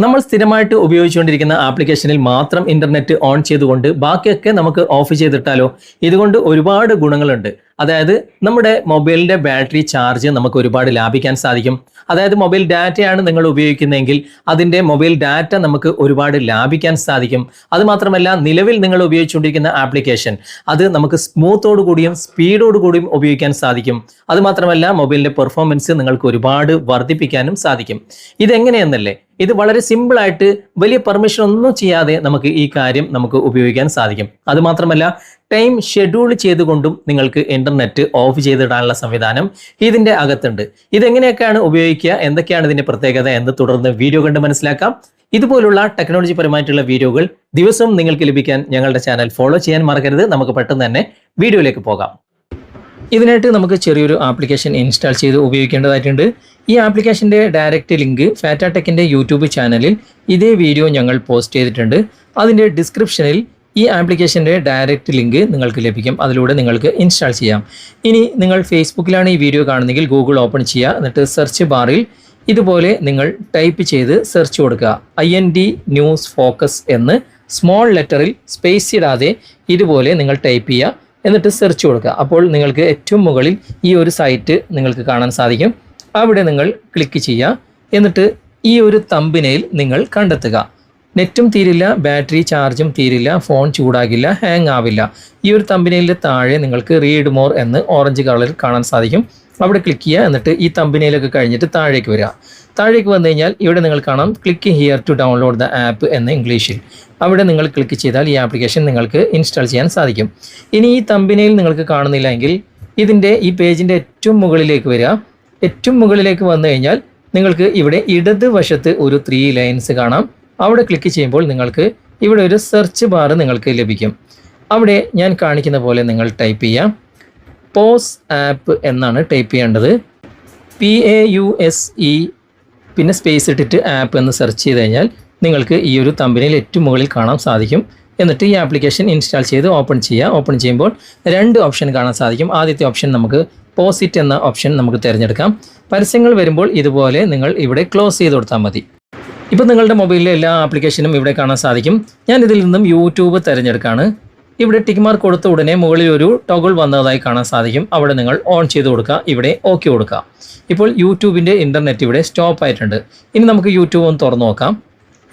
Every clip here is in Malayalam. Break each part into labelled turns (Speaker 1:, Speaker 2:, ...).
Speaker 1: നമ്മൾ സ്ഥിരമായിട്ട് ഉപയോഗിച്ചുകൊണ്ടിരിക്കുന്ന ആപ്ലിക്കേഷനിൽ മാത്രം ഇന്റർനെറ്റ് ഓൺ ചെയ്തുകൊണ്ട് ബാക്കിയൊക്കെ നമുക്ക് ഓഫ് ചെയ്തിട്ടാലോ? ഇതുകൊണ്ട് ഒരുപാട് ഗുണങ്ങളുണ്ട്. അതായത് നമ്മുടെ മൊബൈലിന്റെ ബാറ്ററി ചാർജ് നമുക്ക് ഒരുപാട് ലാഭിക്കാൻ സാധിക്കും. അതായത് മൊബൈൽ ഡാറ്റയാണ് നിങ്ങൾ ഉപയോഗിക്കുന്നതെങ്കിൽ അതിന്റെ മൊബൈൽ ഡാറ്റ നമുക്ക് ഒരുപാട് ലാഭിക്കാൻ സാധിക്കും. അതുമാത്രമല്ല നിലവിൽ നിങ്ങൾ ഉപയോഗിച്ചുകൊണ്ടിരിക്കുന്ന ആപ്ലിക്കേഷൻ അത് നമുക്ക് സ്മൂത്തോടു കൂടിയും സ്പീഡോടു കൂടിയും ഉപയോഗിക്കാൻ സാധിക്കും. അതുമാത്രമല്ല മൊബൈലിന്റെ പെർഫോമൻസ് നിങ്ങൾക്ക് ഒരുപാട് വർദ്ധിപ്പിക്കാനും സാധിക്കും. ഇതെങ്ങനെയെന്നല്ലേ? ഇത് വളരെ സിമ്പിളായിട്ട് വലിയ പെർമിഷൻ ഒന്നും ചെയ്യാതെ നമുക്ക് ഈ കാര്യം നമുക്ക് ഉപയോഗിക്കാൻ സാധിക്കും. അതുമാത്രമല്ല ടൈം ഷെഡ്യൂൾ ചെയ്തുകൊണ്ടും നിങ്ങൾക്ക് ഇന്റർനെറ്റ് ഓഫ് ചെയ്തിടാനുള്ള സംവിധാനം ഇതിന്റെ അകത്തുണ്ട്. ഇതെങ്ങനെയൊക്കെയാണ് ഉപയോഗിക്കുക? എന്തൊക്കെയാണ് ഇതിന്റെ പ്രത്യേകത? എന്ന് തുടർന്ന് വീഡിയോ കണ്ട് മനസ്സിലാക്കാം. ഇതുപോലുള്ള ടെക്നോളജി പരമായിട്ടുള്ള വീഡിയോകൾ ദിവസവും നിങ്ങൾക്ക് ലഭിക്കാൻ ഞങ്ങളുടെ ചാനൽ ഫോളോ ചെയ്യാൻ മറക്കരുത്. നമുക്ക് പെട്ടെന്ന് തന്നെ വീഡിയോയിലേക്ക് പോകാം. ഇതിനായിട്ട് നമുക്ക് ചെറിയൊരു ആപ്ലിക്കേഷൻ ഇൻസ്റ്റാൾ ചെയ്ത് ഉപയോഗിക്കേണ്ടതായിട്ടുണ്ട്. ഈ ആപ്ലിക്കേഷന്റെ ഡയറക്റ്റ് ലിങ്ക് ഫാറ്റാടെക്കിന്റെ യൂട്യൂബ് ചാനലിൽ ഇതേ വീഡിയോ ഞങ്ങൾ പോസ്റ്റ് ചെയ്തിട്ടുണ്ട്. അതിന്റെ ഡിസ്ക്രിപ്ഷനിൽ ഈ ആപ്ലിക്കേഷന്റെ ഡയറക്റ്റ് ലിങ്ക് നിങ്ങൾക്ക് ലഭിക്കും. അതിലൂടെ നിങ്ങൾക്ക് ഇൻസ്റ്റാൾ ചെയ്യാം. ഇനി നിങ്ങൾ ഫേസ്ബുക്കിലാണ് ഈ വീഡിയോ കാണുന്നതെങ്കിൽ ഗൂഗിൾ ഓപ്പൺ ചെയ്യുക. എന്നിട്ട് സെർച്ച് ബാറിൽ ഇതുപോലെ നിങ്ങൾ ടൈപ്പ് ചെയ്ത് സെർച്ച് കൊടുക്കുക. I N D news focus എന്ന് സ്മോൾ ലെറ്ററിൽ സ്പേസ് ഇടാതെ ഇതുപോലെ നിങ്ങൾ ടൈപ്പ് ചെയ്യുക. എന്നിട്ട് സെർച്ച് കൊടുക്കുക. അപ്പോൾ നിങ്ങൾക്ക് ഏറ്റവും മുകളിൽ ഈ ഒരു സൈറ്റ് നിങ്ങൾക്ക് കാണാൻ സാധിക്കും. അവിടെ നിങ്ങൾ ക്ലിക്ക് ചെയ്യുക. എന്നിട്ട് ഈ ഒരു തമ്പിനയിൽ നിങ്ങൾ കണ്ടെത്തുക. നെറ്റും തീരില്ല ബാറ്ററി ചാർജും തീരില്ല ഫോൺ ചൂടാകില്ല ഹാങ് ആവില്ല. ഈ ഒരു തമ്പിനയിലെ താഴെ നിങ്ങൾക്ക് റീഡ് മോർ എന്ന് ഓറഞ്ച് കളറിൽ കാണാൻ സാധിക്കും. അവിടെ ക്ലിക്ക് ചെയ്യുക. എന്നിട്ട് ഈ തമ്പിനയിലൊക്കെ കഴിഞ്ഞിട്ട് താഴേക്ക് വരിക. താഴേക്ക് വന്നു കഴിഞ്ഞാൽ ഇവിടെ നിങ്ങൾ കാണാം click here to download the app എന്ന ഇംഗ്ലീഷിൽ അവിടെ നിങ്ങൾ ക്ലിക്ക് ചെയ്താൽ ഈ ആപ്ലിക്കേഷൻ നിങ്ങൾക്ക് ഇൻസ്റ്റാൾ ചെയ്യാൻ സാധിക്കും. ഇനി ഈ തമ്പിനയിൽ നിങ്ങൾക്ക് കാണുന്നില്ലെങ്കിൽ ഇതിന്റെ ഈ പേജിന്റെ ഏറ്റവും മുകളിലേക്ക് വരിക. ഏറ്റവും മുകളിലേക്ക് വന്നു കഴിഞ്ഞാൽ നിങ്ങൾക്ക് ഇവിടെ ഇടത് വശത്ത് ഒരു ത്രീ ലൈൻസ് കാണാം. അവിടെ ക്ലിക്ക് ചെയ്യുമ്പോൾ നിങ്ങൾക്ക് ഇവിടെ ഒരു സെർച്ച് ബാർ നിങ്ങൾക്ക് ലഭിക്കും. അവിടെ ഞാൻ കാണിക്കുന്ന പോലെ നിങ്ങൾ ടൈപ്പ് ചെയ്യാം പോസ് ആപ്പ് എന്നാണ് ടൈപ്പ് ചെയ്യേണ്ടത്. P A U S E പിന്നെ സ്പേസ് ഇട്ടിട്ട് ആപ്പ് എന്ന് സെർച്ച് ചെയ്ത് കഴിഞ്ഞാൽ നിങ്ങൾക്ക് ഈ ഒരു തമ്പനിയിൽ ഏറ്റവും മുകളിൽ കാണാൻ സാധിക്കും. എന്നിട്ട് ഈ ആപ്ലിക്കേഷൻ ഇൻസ്റ്റാൾ ചെയ്ത് ഓപ്പൺ ചെയ്യുക ഓപ്പൺ ചെയ്യുമ്പോൾ രണ്ട് ഓപ്ഷൻ കാണാൻ സാധിക്കും. ആദ്യത്തെ ഓപ്ഷൻ നമുക്ക് പോസിറ്റ് എന്ന ഓപ്ഷൻ നമുക്ക് തിരഞ്ഞെടുക്കാം. പരസ്യങ്ങൾ വരുമ്പോൾ ഇതുപോലെ നിങ്ങൾ ഇവിടെ ക്ലോസ് ചെയ്ത് കൊടുത്താൽ മതി. ഇപ്പോൾ നിങ്ങളുടെ മൊബൈലിലെ എല്ലാ ആപ്ലിക്കേഷനും ഇവിടെ കാണാൻ സാധിക്കും. ഞാൻ ഇതിൽ നിന്നും യൂട്യൂബ് തിരഞ്ഞെടുക്കുകയാണ് ഇവിടെ ടിക്ക് മാർക്ക് കൊടുത്ത ഉടനെ മുകളിൽ ഒരു ടോഗിൾ വന്നതായി കാണാൻ സാധിക്കും. അവിടെ നിങ്ങൾ ഓൺ ചെയ്ത് കൊടുക്കുക. ഇവിടെ ഓക്കെ കൊടുക്കുക. ഇപ്പോൾ യൂട്യൂബിന്റെ ഇന്റർനെറ്റ് ഇവിടെ സ്റ്റോപ്പ് ആയിട്ടുണ്ട്. ഇനി നമുക്ക് യൂട്യൂബ് ഒന്ന് തുറന്നു നോക്കാം.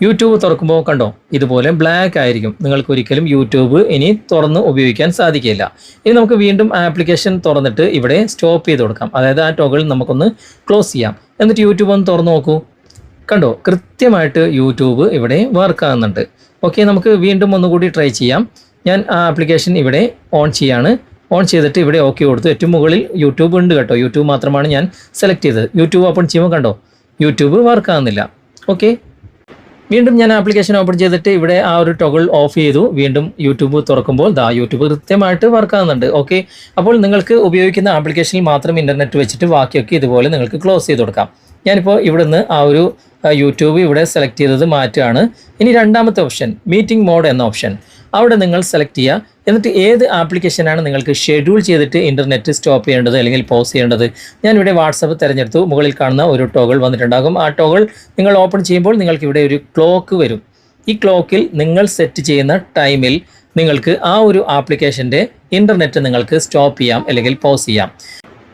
Speaker 1: യൂട്യൂബ് തുറക്കുമ്പോൾ കണ്ടോ ഇതുപോലെ ബ്ലാക്ക് ആയിരിക്കും. നിങ്ങൾക്ക് ഒരിക്കലും യൂട്യൂബ് ഇനി തുറന്ന് ഉപയോഗിക്കാൻ സാധിക്കില്ല. ഇനി നമുക്ക് വീണ്ടും ആപ്ലിക്കേഷൻ തുറന്നിട്ട് ഇവിടെ സ്റ്റോപ്പ് ചെയ്ത് കൊടുക്കാം. അതായത് ആ ടോഗിൾ നമുക്കൊന്ന് ക്ലോസ് ചെയ്യാം. എന്നിട്ട് യൂട്യൂബ് ഒന്ന് തുറന്നു നോക്കൂ. കണ്ടോ കൃത്യമായിട്ട് യൂട്യൂബ് ഇവിടെ വർക്ക് ആകുന്നുണ്ട്. ഓക്കെ നമുക്ക് വീണ്ടും ഒന്നുകൂടി ട്രൈ ചെയ്യാം. ഞാൻ ആ ആപ്ലിക്കേഷൻ ഇവിടെ ഓൺ ചെയ്യാണ്. ഓൺ ചെയ്തിട്ട് ഇവിടെ ഓക്കെ കൊടുത്തു. ഏറ്റവും മുകളിൽ യൂട്യൂബ് ഉണ്ട് കേട്ടോ. യൂട്യൂബ് മാത്രമാണ് ഞാൻ സെലക്ട് ചെയ്തത്. യൂട്യൂബ് ഓപ്പൺ ചെയ്യുമ്പോൾ കണ്ടോ? യൂട്യൂബ് വർക്ക് ആകുന്നില്ല ഓക്കെ വീണ്ടും ഞാൻ ആപ്ലിക്കേഷൻ ഓപ്പൺ ചെയ്തിട്ട് ഇവിടെ ആ ഒരു ടൊഗിൾ ഓഫ് ചെയ്തു. വീണ്ടും യൂട്യൂബ് തുറക്കുമ്പോൾ ദാ യൂട്യൂബ് കൃത്യമായിട്ട് വർക്ക് ആകുന്നുണ്ട് ഓക്കെ അപ്പോൾ നിങ്ങൾക്ക് ഉപയോഗിക്കുന്ന ആപ്ലിക്കേഷനിൽ മാത്രം ഇന്റർനെറ്റ് വെച്ചിട്ട് ബാക്കിയൊക്കെ ഇതുപോലെ നിങ്ങൾക്ക് ക്ലോസ് ചെയ്ത് കൊടുക്കാം. ഞാനിപ്പോൾ ഇവിടുന്ന് ആ ഒരു യൂട്യൂബ് ഇവിടെ സെലക്ട് ചെയ്തത് മാറ്റുകയാണ്. ഇനി രണ്ടാമത്തെ ഓപ്ഷൻ മീറ്റിംഗ് മോഡ് എന്ന ഓപ്ഷൻ അവിടെ നിങ്ങൾ സെലക്ട് ചെയ്യുക. എന്നിട്ട് ഏത് ആപ്ലിക്കേഷനാണ് നിങ്ങൾക്ക് ഷെഡ്യൂൾ ചെയ്തിട്ട് ഇന്റർനെറ്റ് സ്റ്റോപ്പ് ചെയ്യേണ്ടത് അല്ലെങ്കിൽ പോസ് ചെയ്യേണ്ടത്? ഞാനിവിടെ വാട്സപ്പ് തിരഞ്ഞെടുത്തു. മുകളിൽ കാണുന്ന ഒരു ടോഗിൾ വന്നിട്ടുണ്ടാകും. ആ ടോഗിൾ നിങ്ങൾ ഓപ്പൺ ചെയ്യുമ്പോൾ നിങ്ങൾക്ക് ഇവിടെ ഒരു ക്ലോക്ക് വരും. ഈ ക്ലോക്കിൽ നിങ്ങൾ സെറ്റ് ചെയ്യുന്ന ടൈമിൽ നിങ്ങൾക്ക് ആ ഒരു ആപ്ലിക്കേഷന്റെ ഇന്റർനെറ്റ് നിങ്ങൾക്ക് സ്റ്റോപ്പ് ചെയ്യാം അല്ലെങ്കിൽ പോസ് ചെയ്യാം.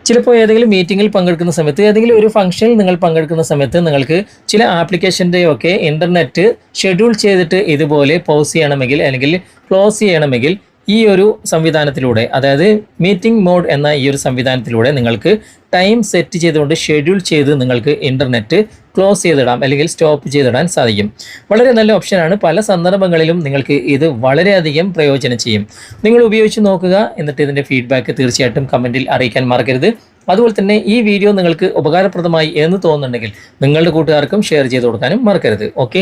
Speaker 1: ചിലപ്പോൾ ഏതെങ്കിലും മീറ്റിങ്ങിൽ പങ്കെടുക്കുന്ന സമയത്ത് ഏതെങ്കിലും ഒരു ഫംഗ്ഷനിൽ നിങ്ങൾ പങ്കെടുക്കുന്ന സമയത്ത് നിങ്ങൾക്ക് ചില ആപ്ലിക്കേഷന്റെയൊക്കെ ഇന്റർനെറ്റ് ഷെഡ്യൂൾ ചെയ്തിട്ട് ഇതുപോലെ പോസ് ചെയ്യണമെങ്കിൽ അല്ലെങ്കിൽ ക്ലോസ് ചെയ്യണമെങ്കിൽ ഈ ഒരു സംവിധാനത്തിലൂടെ അതായത് മീറ്റിംഗ് മോഡ് എന്ന ഈ ഒരു സംവിധാനത്തിലൂടെ നിങ്ങൾക്ക് ടൈം സെറ്റ് ചെയ്തുകൊണ്ട് ഷെഡ്യൂൾ ചെയ്ത് നിങ്ങൾക്ക് ഇന്റർനെറ്റ് ക്ലോസ് ചെയ്തിടാം അല്ലെങ്കിൽ സ്റ്റോപ്പ് ചെയ്തിടാൻ സാധിക്കും. വളരെ നല്ല ഓപ്ഷനാണ് പല സന്ദർഭങ്ങളിലും നിങ്ങൾക്ക് ഇത് വളരെയധികം പ്രയോജനം ചെയ്യും. നിങ്ങൾ ഉപയോഗിച്ച് നോക്കുക. എന്നിട്ട് ഇതിന്റെ ഫീഡ്ബാക്ക് തീർച്ചയായിട്ടും കമന്റിൽ അറിയിക്കാൻ മറക്കരുത്. അതുപോലെ തന്നെ ഈ വീഡിയോ നിങ്ങൾക്ക് ഉപകാരപ്രദമായി എന്ന് തോന്നുന്നുണ്ടെങ്കിൽ നിങ്ങളുടെ കൂട്ടുകാർക്കും ഷെയർ ചെയ്ത് കൊടുക്കാനും മറക്കരുത്. ഓക്കെ